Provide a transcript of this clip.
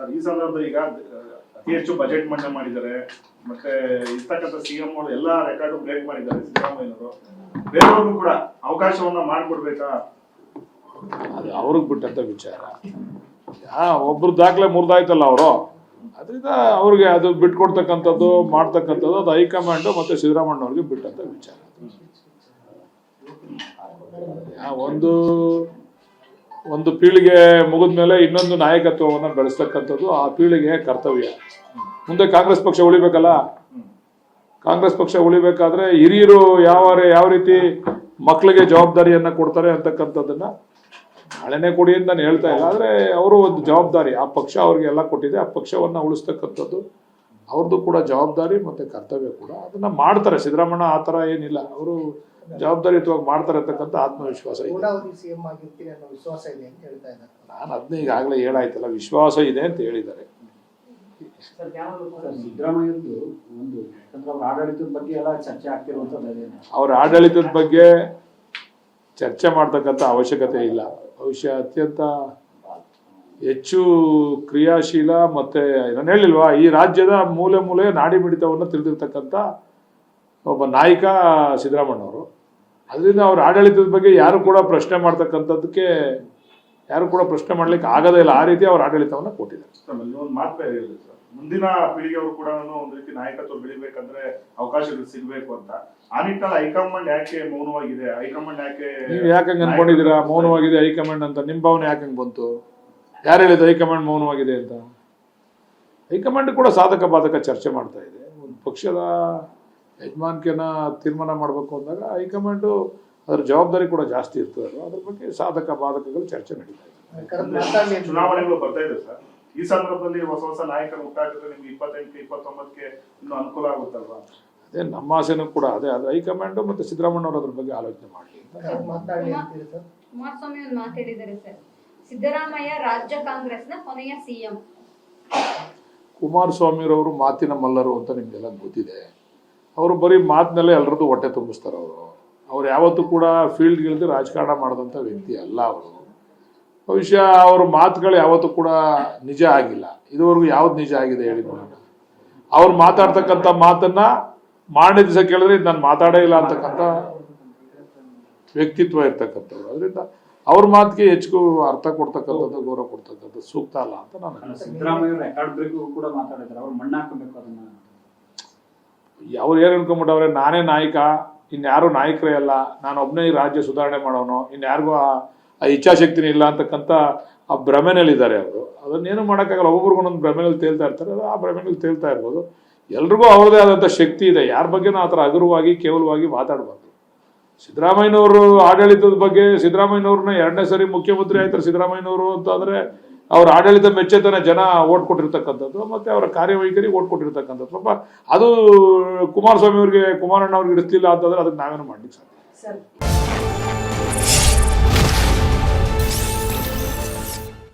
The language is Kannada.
ಸರ್, ಈ ಸಂದರ್ಭ ಈಗ ಅತಿ ಹೆಚ್ಚು ಬಜೆಟ್ ಮಂಡನೆ ಮಾಡಿದ್ದಾರೆ. ಮತ್ತೆ ಇರ್ತಕ್ಕಂಥ ಸಿಎಂ ಅವರು ಎಲ್ಲಾ ರೆಕಾರ್ಡ್ ಬ್ರೇಕ್ ಮಾಡಿದ್ದಾರೆ ಸಿದ್ದರಾಮಯ್ಯನವರು ಬೇರೆಯವ್ರಿಗೂ ಕೂಡ ಅವಕಾಶವನ್ನ ಮಾಡ್ಕೊಡ್ಬೇಕಾ? ಅದು ಅವ್ರಿಗೆ ಬಿಟ್ಟಂತ ವಿಚಾರ. ಒಬ್ರು ದಾಖಲೆ ಮುರಿದಾಯ್ತಲ್ಲ ಅವರು. ಅದರಿಂದ ಅವ್ರಿಗೆ ಅದು ಬಿಟ್ಕೊಡ್ತಕ್ಕಂಥದ್ದು, ಮಾಡ್ತಕ್ಕಂಥದ್ದು, ಅದು ಹೈಕಮಾಂಡು ಮತ್ತು ಸಿದ್ದರಾಮಣ್ಣವ್ರಿಗೆ ಬಿಟ್ಟಂತ ವಿಚಾರ. ಒಂದು ಒಂದು ಪೀಳಿಗೆ ಮುಗಿದ ಮೇಲೆ ಇನ್ನೊಂದು ನಾಯಕತ್ವವನ್ನು ಬೆಳೆಸ್ತಕ್ಕಂಥದ್ದು ಆ ಪೀಳಿಗೆಯ ಕರ್ತವ್ಯ. ಮುಂದೆ ಕಾಂಗ್ರೆಸ್ ಪಕ್ಷ ಉಳಿಬೇಕಲ್ಲ? ಕಾಂಗ್ರೆಸ್ ಪಕ್ಷ ಉಳಿಬೇಕಾದ್ರೆ ಹಿರಿಯರು ಯಾವ ಯಾವ ರೀತಿ ಮಕ್ಕಳಿಗೆ ಜವಾಬ್ದಾರಿಯನ್ನ ಕೊಡ್ತಾರೆ ಅಂತಕ್ಕಂಥದ್ದನ್ನ ನಾಳೆನೇ ಕೊಡಿ ಅಂತ ನಾನು ಹೇಳ್ತಾ ಇಲ್ಲ. ಆದರೆ ಅವರು ಒಂದು ಜವಾಬ್ದಾರಿ. ಆ ಪಕ್ಷ ಅವ್ರಿಗೆ ಎಲ್ಲ ಕೊಟ್ಟಿದೆ. ಆ ಪಕ್ಷವನ್ನ ಉಳಿಸ್ತಕ್ಕಂಥದ್ದು ಅವ್ರದ್ದು ಕೂಡ ಜವಾಬ್ದಾರಿ ಮತ್ತೆ ಕರ್ತವ್ಯ ಕೂಡ. ಅದನ್ನ ಮಾಡ್ತಾರೆ. ಸಿದ್ದರಾಮಣ್ಣ ಆ ಥರ ಏನಿಲ್ಲ. ಅವರು ಜವಾಬ್ದಾರಿಯುತವಾಗಿ ಮಾಡ್ತಾರೆ ಅಂತಕ್ಕಂಥ ಆತ್ಮವಿಶ್ವಾಸ ಇದೆ. ವಿಶ್ವಾಸ ಇದೆ ಅಂತ ಹೇಳ್ತಾ ಇದ್ದಾರೆ. ನಾನು ಅದನ್ನ ಈಗಾಗಲೇ ಹೇಳಾಯ್ತಲ್ಲ ವಿಶ್ವಾಸ ಇದೆ ಅಂತ ಹೇಳಿದ್ದಾರೆ. ಸರ್ ಸಿದ್ದರಾಮಯ್ಯದ್ದು ಒಂದು ಯಾಕಂದ್ರೆ ಅವ್ರ ಆಡಳಿತದ ಬಗ್ಗೆ ಎಲ್ಲ ಚರ್ಚೆ ಅವರ ಆಡಳಿತದ ಬಗ್ಗೆ ಚರ್ಚೆ ಮಾಡ್ತಕ್ಕಂಥ ಅವಶ್ಯಕತೆ ಇಲ್ಲ. ಬಹುಶಃ ಅತ್ಯಂತ ಹೆಚ್ಚು ಕ್ರಿಯಾಶೀಲ ಮತ್ತೆ ನಾನು ಹೇಳಿಲ್ವಾ ಈ ರಾಜ್ಯದ ಮೂಲೆ ಮೂಲೆ ನಾಡಿ ಮಿಡಿತವನ್ನು ತಿಳಿದಿರ್ತಕ್ಕಂಥ ಒಬ್ಬ ನಾಯಕ ಸಿದ್ದರಾಮಣ್ಣವರು ಅದರಿಂದ ಅವ್ರ ಆಡಳಿತದ ಬಗ್ಗೆ ಯಾರು ಕೂಡ ಪ್ರಶ್ನೆ ಮಾಡ್ತಕ್ಕಂಥದ್ದಕ್ಕೆ ಯಾರು ಕೂಡ ಪ್ರಶ್ನೆ ಮಾಡ್ಲಿಕ್ಕೆ ಆಗೋದೇ ಇಲ್ಲ. ಆ ರೀತಿ ಅವ್ರ ಆಡಳಿತವನ್ನು ಕೊಟ್ಟಿದ್ದಾರೆ. ಮುಂದಿನ ಪೀಳಿಗೆಯವರು ಕೂಡ ಒಂದು ರೀತಿ ನಾಯಕತ್ವ ಬೆಳಿಬೇಕಂದ್ರೆ ಅವಕಾಶಗಳು ಸಿಗಬೇಕು ಅಂತ. ಆ ನಿಟ್ಟಿನಲ್ಲಿ ಹೈಕಮಾಂಡ್ ಯಾಕೆ ಮೌನವಾಗಿದೆ? ಹೈಕಮಾಂಡ್ ಯಾಕೆ ನೀವು ಯಾಕೆ ಹಂಗೆ ಅನ್ಕೊಂಡಿದ್ದೀರಾ? ಮೌನವಾಗಿದೆ ಹೈಕಮಾಂಡ್ ಅಂತ. ನಿಮ್ಮ ಭಾವನೆ ಯಾಕೆ ಹಂಗೆ ಬಂತು? ಯಾರು ಹೇಳಿದ್ರು ಹೈಕಮಾಂಡ್ ಮೌನವಾಗಿದೆ ಅಂತ? ಹೈಕಮಾಂಡ್ ಕೂಡ ಸಾಧಕ ಬಾಧಕ ಚರ್ಚೆ ಮಾಡ್ತಾ ಇದೆ. ಒಂದು ಪಕ್ಷದ ಯಜಮಾನಿಕೆನ ತೀರ್ಮಾನ ಮಾಡಬೇಕು ಅಂದಾಗ ಹೈಕಮಾಂಡು ಅದರ ಜವಾಬ್ದಾರಿ ಕೂಡ ಜಾಸ್ತಿ ಇರ್ತದೆ ಅದ್ರ ಬಗ್ಗೆ ಸಾಧಕ ಬಾಧಕಗಳು ಚರ್ಚೆ ನಡೀತಾ ಇದೆ. ಚುನಾವಣೆಗಳು ಬರ್ತಾ ಇದೆ ಸರ್. ಈ ಸಂದರ್ಭದಲ್ಲಿ ಹೊಸ ಹೊಸ ನಾಯಕರು ಹುಟ್ಟಾಕಿದ್ರೆ ನಿಮ್ಗೆ ಇಪ್ಪತ್ತೆಂಟಕ್ಕೆ ಇಪ್ಪತ್ತೊಂಬತ್ತಕ್ಕೆ ಇನ್ನು ಅನುಕೂಲ ಆಗುತ್ತಲ್ವಾ ಅದೇ ನಮ್ಮ ಆಸೆನೂ ಕೂಡ ಅದೇ. ಅದು ಹೈಕಮಾಂಡು ಮತ್ತು ಸಿದ್ದರಾಮಣ್ಣವ್ರು ಅದ್ರ ಬಗ್ಗೆ ಆಲೋಚನೆ ಮಾಡಲಿ ಅಂತ. ಕರೆದು ಮಾತಾಡ್ಲಿ ಅಂತೀರಿ ಸರ್. ಕುಮಾರಸ್ವಾಮಿ ಒಂದು ಮಾತಾಡಿದ್ದಾರೆ ಸರ್. ಸಿದ್ದರಾಮಯ್ಯ ರಾಜ್ಯ ಕಾಂಗ್ರೆಸ್ನ ಕೊನೆಯ ಸಿಎಂ ಕುಮಾರಸ್ವಾಮಿರವರು ಮಾತಿನ ಮಲ್ಲರು ಅಂತ ನಿಮಗೆಲ್ಲ ಗೊತ್ತಿದೆ. ಅವರು ಬರೀ ಮಾತಿನಲ್ಲೇ ಎಲ್ಲರದ್ದು ಹೊಟ್ಟೆ ತುಂಬಿಸ್ತಾರೆ ಅವರು. ಅವ್ರು ಯಾವತ್ತೂ ಕೂಡ ಫೀಲ್ಡ್ಗಿಳಿದು ರಾಜಕಾರಣ ಮಾಡಿದಂಥ ವ್ಯಕ್ತಿ ಅಲ್ಲ ಅವರು. ಬಹುಶಃ ಅವ್ರ ಮಾತುಗಳು ಯಾವತ್ತೂ ಕೂಡ ನಿಜ ಆಗಿಲ್ಲ. ಇದುವರೆಗೂ ಯಾವ್ದು ನಿಜ ಆಗಿದೆ ಹೇಳಿ ನೋಡೋಣ. ಅವ್ರು ಮಾತಾಡ್ತಕ್ಕಂಥ ಮಾತನ್ನ ಮಾಡಿದ ದಿವಸ ಕೇಳಿದ್ರೆ ನಾನು ಮಾತಾಡೇ ಇಲ್ಲ ಅಂತಕ್ಕಂಥ ವ್ಯಕ್ತಿತ್ವ ಇರ್ತಕ್ಕಂಥವ್ರು. ಅದರಿಂದ ಅವ್ರ ಮಾತಿಗೆ ಹೆಚ್ಚು ಅರ್ಥ ಕೊಡ್ತಕ್ಕಂಥದ್ದು, ಗೌರವ ಕೊಡ್ತಕ್ಕಂಥದ್ದು ಸೂಕ್ತ ಅಲ್ಲ ಅಂತ ನಾನು ಸಿದ್ದರಾಮಯ್ಯ ರೆಕಾರ್ಡ್ ಕೂಡ ಮಾತಾಡಿದ್ರು ಅವ್ರು ಮಣ್ಣು ಹಾಕಬೇಕು ಅದನ್ನ ಅವ್ರು ಏನು ಅನ್ಕೊಂಡ್ಬಿಟ್ಟವ್ರೆ ನಾನೇ ನಾಯಕ ಇನ್ಯಾರು ನಾಯಕರೇ ಅಲ್ಲ, ನಾನು ಒಬ್ಬನೇ ಈ ರಾಜ್ಯ ಸುಧಾರಣೆ ಮಾಡೋನು ಇನ್ಯಾರಿಗೂ ಆ ಇಚ್ಛಾಶಕ್ತಿನೇ ಇಲ್ಲ ಅಂತಕ್ಕಂಥ ಆ ಭ್ರಮೆನಲ್ಲಿದ್ದಾರೆ ಅವರು. ಅದನ್ನೇನು ಮಾಡೋಕ್ಕಾಗಲ್ಲ, ಒಬ್ಬೊಬ್ರಿಗೂ ಒಂದೊಂದು ಭ್ರಮೆನಲ್ಲಿ ತೇಲ್ತಾ ಇರ್ತಾರೆ, ಅದು ಆ ಭ್ರಮೆನಲ್ಲಿ ತೇಲ್ತಾ ಇರ್ಬೋದು. ಎಲ್ರಿಗೂ ಅವ್ರದೇ ಆದಂಥ ಶಕ್ತಿ ಇದೆ, ಯಾರ ಬಗ್ಗೆನೂ ಆ ಥರ ಹಗುರವಾಗಿ, ಕೇವಲವಾಗಿ ಮಾತಾಡಬಾರ್ದು. ಸಿದ್ದರಾಮಯ್ಯನವರು ಆಡಳಿತದ ಬಗ್ಗೆ, ಸಿದ್ದರಾಮಯ್ಯನವ್ರನ್ನ ಎರಡನೇ ಸರಿ ಮುಖ್ಯಮಂತ್ರಿ ಆಯ್ತಾರೆ ಸಿದ್ದರಾಮಯ್ಯನವರು ಅಂತಂದ್ರೆ ಅವ್ರ ಆಡಳಿತ ಮೆಚ್ಚತನ ಜನ ಓಟ್ ಕೊಟ್ಟಿರ್ತಕ್ಕಂಥದ್ದು, ಮತ್ತೆ ಅವರ ಕಾರ್ಯವೈಖರಿ ಓಟ್ ಕೊಟ್ಟಿರ್ತಕ್ಕಂಥದ್ದು. ಸ್ವಲ್ಪ ಅದು ಕುಮಾರಸ್ವಾಮಿ ಅವರಿಗೆ, ಕುಮಾರಣ್ಣ ಅವ್ರಿಗೆ ಇಡಿಸ್ಲಿಲ್ಲ ಅಂತಂದ್ರೆ ಅದಕ್ಕೆ ನಾವೇನು ಮಾಡ್ಲಿಕ್ಕೆ ಸಾಧ್ಯ ಸರ್